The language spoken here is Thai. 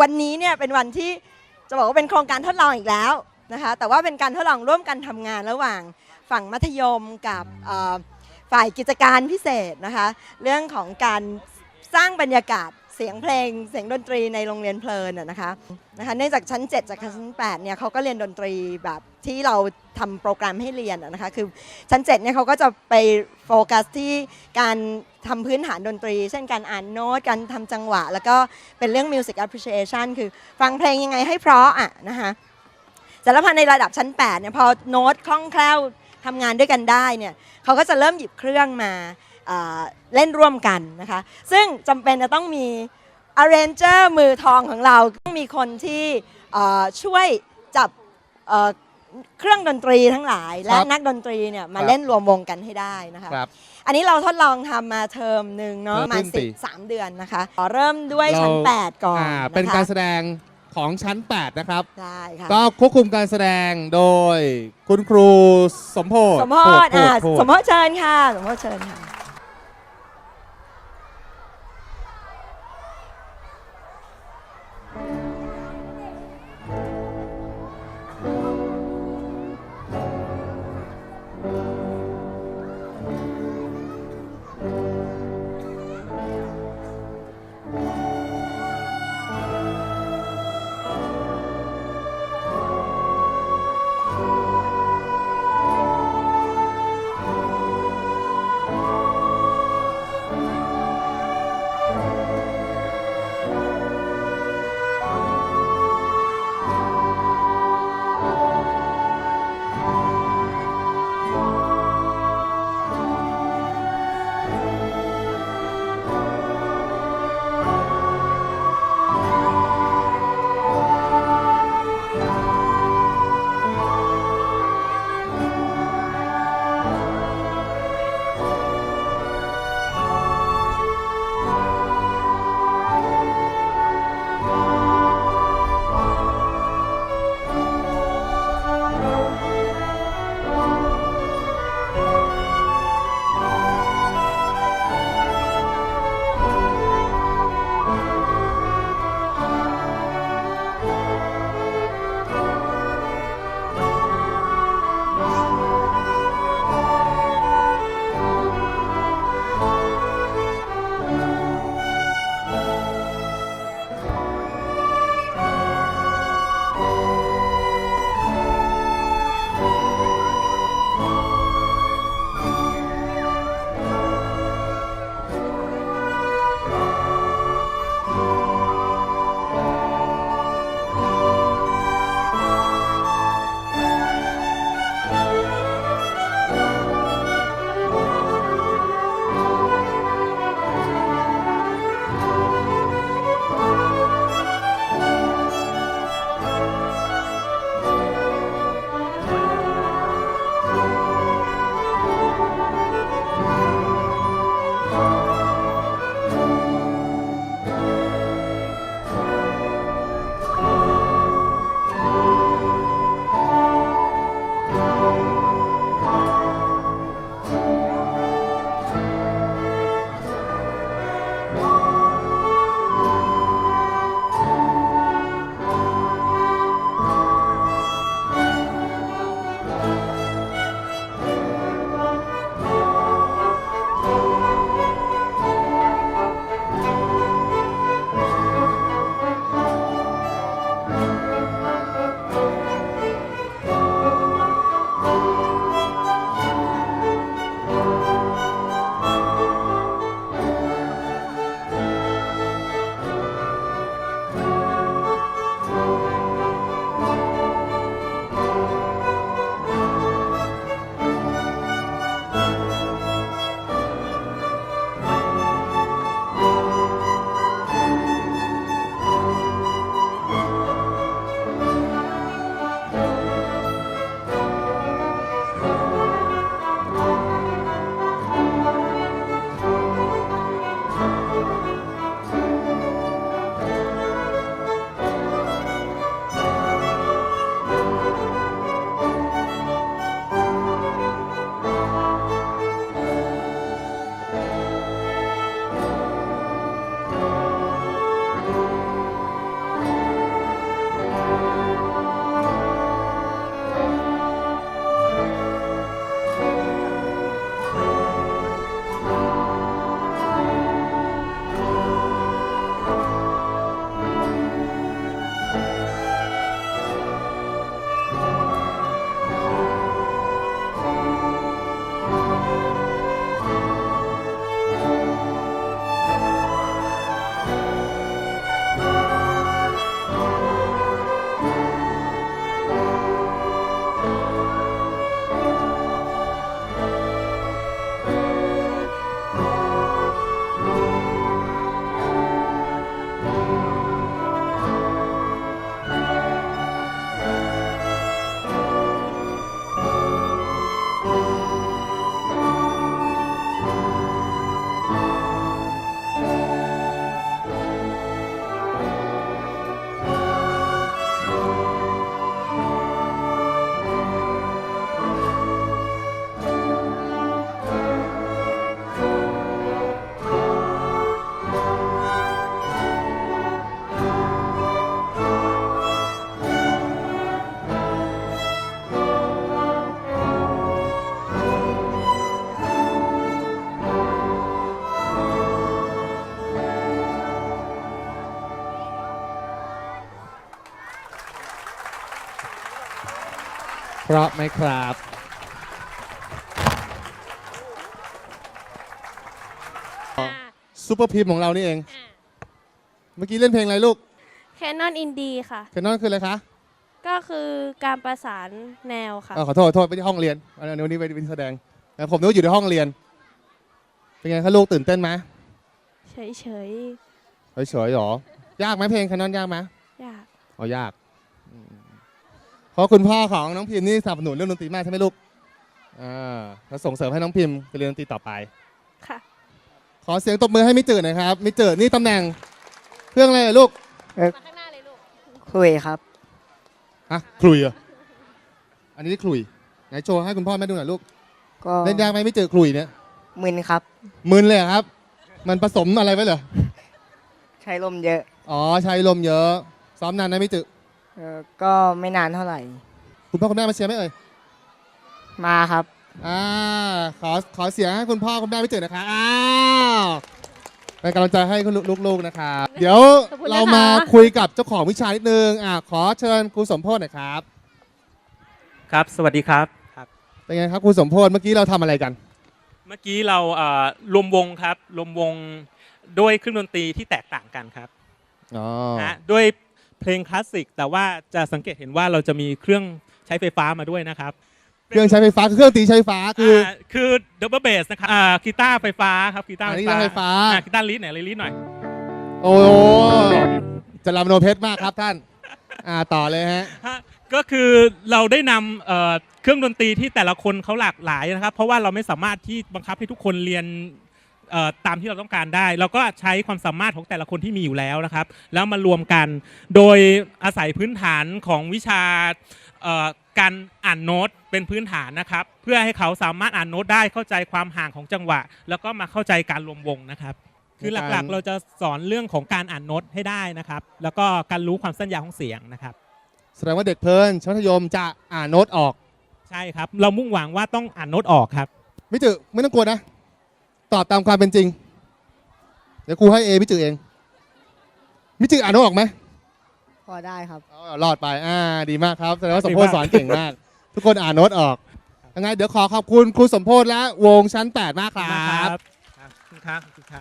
วันนี้เนี่ยเป็นวันที่จะบอกว่าเป็นโครงการทดลองอีกแล้วนะคะแต่ว่าเป็นการทดลองร่วมกันทำงานระหว่างฝั่งมัธยมกับฝ่ายกิจการพิเศษนะคะเรื่องของการสร้างบรรยากาศ เสียงเพลงเสียงดนตรีในโรงเรียนเพลินนะนะคะนะคะเนื่องจากชั้น 7 จากชั้น8เนี่ยเขาก็เรียนดนตรีแบบที่เราทำโปรแกรมให้เรียนอะนะคะคือชั้น7เนี่ยเขาก็จะไปโฟกัสที่การทำพื้นฐานดนตรี เช่นการอ่านโน้ตการทำจังหวะ แล้วก็เป็นเรื่อง music appreciation คือฟังเพลงยังไงให้เพราะอะนะคะเสร็จแล้วพอในระดับชั้น8เนี่ยพอโน้ตคล่องแคล่วทำงานด้วยกันได้เนี่ยเขาก็จะเริ่มหยิบเครื่องมา เล่นร่วมกันนะคะ ซึ่งจำเป็นจะต้องมี arranger มือทองของเราต้องมีคนที่เอ่อช่วยจับเอ่อเครื่องดนตรีทั้งหลาย และครับนักดนตรีเนี่ยมาครับเล่นรวมวงกันให้ได้นะคะครับอันนี้เราทดลองทำมาเทอมหนึ่งเนาะเทอมประมาครึ่ณงสิปีบสามเดือนนะคะขอเริ่มด้วยชั้นเรา8ก่อนอ่านะคะเป็นการแสดงของชั้น 8 นะครับได้ค่ะก็ควบคุมการแสดงโดยคุณครูสมโพธสมโพธโพอ่าโพธสมโพธเชิญค่ะ สมโพธเชิญค่ะ เพราะไหมครับ ซูเปอร์พิมพ์ของเรานี่เอง เมื่อกี้เล่นเพลงอะไรลูก แคนนอนอินดีค่ะ แคนนอนคืออะไรคะก็คือการประสานแนวค่ะอ๋อขอโทษขอโทษไปที่ห้องเรียนอันนี้วันนี้ไปไปแสดงแต่ผมนึกว่าอยู่ในห้องเรียน เป็นไงคะลูกตื่นเต้นไหมเฉยเฉยๆหรอ ยากไหมเพลงแคนนอนยากไหมๆอยาก อ๋อยากอืมเพ ราะคุณพ่อของน้องพิมพ์นี่สนับสนุนเรื่องดนตรีมากใช่ไหมลูกอ่าแล้วส่งเสริมให้น้องพิมพ์ไปเรียนดนตรีต่อไป ค่ะ ขอเสียงตบมือให้มิจืดหน่อยครับมิจืดนี่ตำแหน่งเครื่องอะไรลูกมาข้างหน้าเลยลูก คุยครับ ฮะคลุยเหรออันนี้คลุยไหนโชว์ให้คุณพ่อแม่ดูหน่อยลูกก็เล่นยากไหมมิจืดคลุยเนี่ยมึนครับ มึนเลยเหรอครับ มันผสมอะไรไว้เหรอ ใช้ลมเยอะ อ๋อใช้ลมเยอะ ซ้อมนานนะมิจืด เออก็ไม่นานเท่าไหร่ คุณพ่อคุณแม่มาเชียร์ไหมเอ่ยมาครับ อ่าขอขอเสียงให้คุณพ่อคุณแม่ไม่เจอนะคะอ้าวเป็นกำลังใจให้คุณลูกๆนะครับเดี๋ยวขอบคุณนะคะ เรามาคุยกับเจ้าของวิชานิดนึงอ่าขอเชิญครูสมโพธหน่อยครับครับ สวัสดีครับครับเป็นไงครับครูสมโพธเมื่อกี้เราทำอะไรกัน เมื่อกี้เราเอ่อรวมวงครับ รวมวงด้วยเครื่องดนตรีที่แตกต่างกันครับอ๋อ นะด้วย เพลงคลาสสิกแต่ว่าจะสังเกตเห็นว่าเราจะมีเครื่องใช้ไฟฟ้ามาด้วยนะครับเครื่องใช้ไฟฟ้าคือเครื่องตีใช้ไฟฟ้าคืออาคือดับเบิลเบสนะครับอ่ากีตาร์ไฟฟ้าครับกีตาร์อันไฟนี้ฟ้าไฟฟ้า อ่กีตาร์ลีดหน่อยลีดหน่อย โอ้จะรำโนเพชรมากครับท่าน อ่าต่อเลยฮะ ฮะก็คือเราได้นำเอ่อเครื่องดนตรีที่แต่ละคนเขาหลากหลายนะครับ เพราะว่าเราไม่สามารถที่บังคับให้ทุกคนเรียนเอ่อ ตามที่เราต้องการได้เราก็ใช้ความสามารถของแต่ละคนที่มีอยู่แล้วนะครับ แล้วมารวมกันโดยอาศัยพื้นฐานของวิชาเอ่อการอ่านโน้ตเป็นพื้นฐานนะครับ เพื่อให้เขาสามารถอ่านโน้ตได้เข้าใจความห่างของจังหวะ แล้วก็มาเข้าใจการรวมวงนะครับ คือหลักๆ เราจะสอนเรื่องของการอ่านโน้ตให้ได้นะครับ แล้วก็การรู้ความสั้นยาวของเสียงนะครับแสดงว่าเด็กเพลินชั้นมัธยมจะอ่านโน้ตออก ใช่ครับ เรามุ่งหวังว่าต้องอ่านโน้ตออกครับมิจืไม่ต้องกลัวนะ ตอบตามความเป็นจริง เดี๋ยวครูให้เอมิจืเองมิจือ่านโน้ตออกไหมพอได้ครับอ๋อรอดไปอ่าดีมากครับแสดงว่าสมโพธสอนเก่งมาก ทุกคนอ่านโน้ตออกยังไงเดี๋ยวขอขอบคุณครูสมโพธและวงชั้น 8 มากครันะครับบครับขอบคุณครับขอบคุณครับ